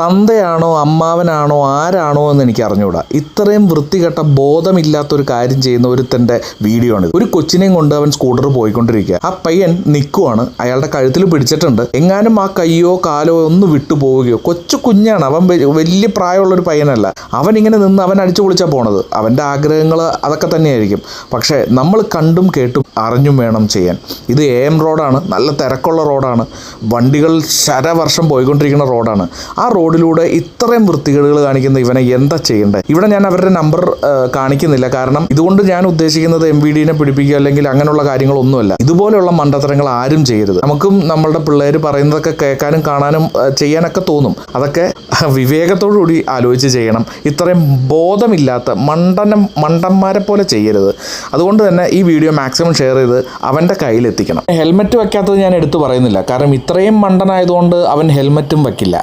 തന്തയാണോ അമ്മാവനാണോ ആരാണോ എന്ന് എനിക്ക് അറിഞ്ഞുകൂടാ ഇത്രയും വൃത്തികെട്ട ബോധമില്ലാത്തൊരു കാര്യം ചെയ്യുന്ന ഒരുത്തന്റെ വീഡിയോ ആണ് ഒരു കൊച്ചിനെയും കൊണ്ട് അവൻ സ്കൂട്ടർ പോയിക്കൊണ്ടിരിക്കുക ആ പയ്യൻ നിൽക്കുവാണ് അയാളുടെ കഴുത്തിൽ പിടിച്ചിട്ടുണ്ട്. എങ്ങാനും ആ കയ്യോ കാലോ ഒന്ന് വിട്ടു പോവുകയോ കൊച്ചു കുഞ്ഞാണ്. അവൻ വലിയ പ്രായമുള്ള ഒരു പയ്യനല്ല. അവൻ ഇങ്ങനെ നിന്ന് അവൻ അടിച്ചു പൊളിച്ചാൽ പോണത്. അവന്റെ ആഗ്രഹങ്ങൾ അതൊക്കെ തന്നെയായിരിക്കും. പക്ഷേ നമ്മൾ കണ്ടും കേട്ടും അറിഞ്ഞും വേണം ചെയ്യാൻ. ഇത് എ എം റോഡാണ്. നല്ല തിരക്കുള്ള റോഡാണ്. വണ്ടികൾ ശരവർഷം പോയിക്കൊണ്ടിരിക്കുന്ന റോഡാണ്. ആ റോഡിലൂടെ ഇത്രയും വൃത്തികേടുകൾ കാണിക്കുന്ന ഇവനെ എന്താ ചെയ്യേണ്ടത് ഇവിടെ ഞാൻ അവരുടെ നമ്പർ കാണിക്കുന്നില്ല. കാരണം ഇതുകൊണ്ട് ഞാൻ ഉദ്ദേശിക്കുന്നത് എം വി ഡിനെ പിടിപ്പിക്കുക അല്ലെങ്കിൽ അങ്ങനെയുള്ള കാര്യങ്ങളൊന്നുമല്ല. ഇതുപോലെയുള്ള മണ്ടത്തരങ്ങൾ ആരും ചെയ്യരുത്. നമുക്കും നമ്മളുടെ പിള്ളേർ പറയുന്നതൊക്കെ കേൾക്കാനും കാണാനും ചെയ്യാനൊക്കെ തോന്നും. അതൊക്കെ വിവേകത്തോടുകൂടി ആലോചിച്ച് ചെയ്യണം. ഇത്രയും ബോധമില്ലാത്ത മണ്ടനം മണ്ടന്മാരെ പോലെ ചെയ്യരുത്. അതുകൊണ്ട് തന്നെ ഈ വീഡിയോ മാക്സിമം ഷെയർ ചെയ്ത് അവന്റെ കയ്യിലെത്തിക്കണം. ഹെൽമെറ്റ് വെക്കാത്തത് ഞാൻ എടുത്തു പറയുന്നില്ല. കാരണം ഇത്രയും മണ്ടനായതുകൊണ്ട് അവൻ ഹെൽമെറ്റും വെക്കില്ല